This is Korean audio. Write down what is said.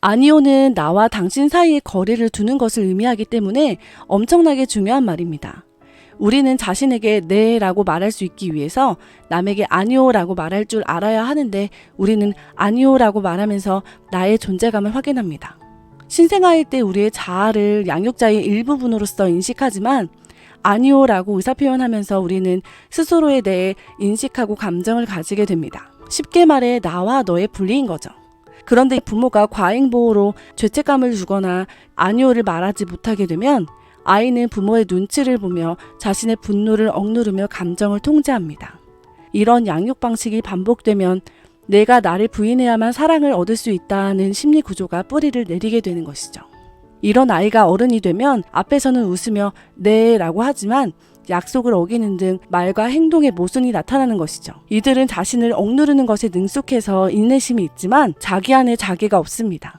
아니오는 나와 당신 사이의 거리를 두는 것을 의미하기 때문에 엄청나게 중요한 말입니다. 우리는 자신에게 네 라고 말할 수 있기 위해서 남에게 아니오 라고 말할 줄 알아야 하는데 우리는 아니오 라고 말하면서 나의 존재감을 확인합니다. 신생아일 때 우리의 자아를 양육자의 일부분으로서 인식하지만 아니오 라고 의사표현하면서 우리는 스스로에 대해 인식하고 감정을 가지게 됩니다. 쉽게 말해 나와 너의 분리인 거죠. 그런데 부모가 과잉보호로 죄책감을 주거나 아니오를 말하지 못하게 되면 아이는 부모의 눈치를 보며 자신의 분노를 억누르며 감정을 통제합니다. 이런 양육 방식이 반복되면 내가 나를 부인해야만 사랑을 얻을 수 있다는 심리 구조가 뿌리를 내리게 되는 것이죠. 이런 아이가 어른이 되면 앞에서는 웃으며 네 라고 하지만 약속을 어기는 등 말과 행동의 모순이 나타나는 것이죠. 이들은 자신을 억누르는 것에 능숙해서 인내심이 있지만 자기 안에 자기가 없습니다.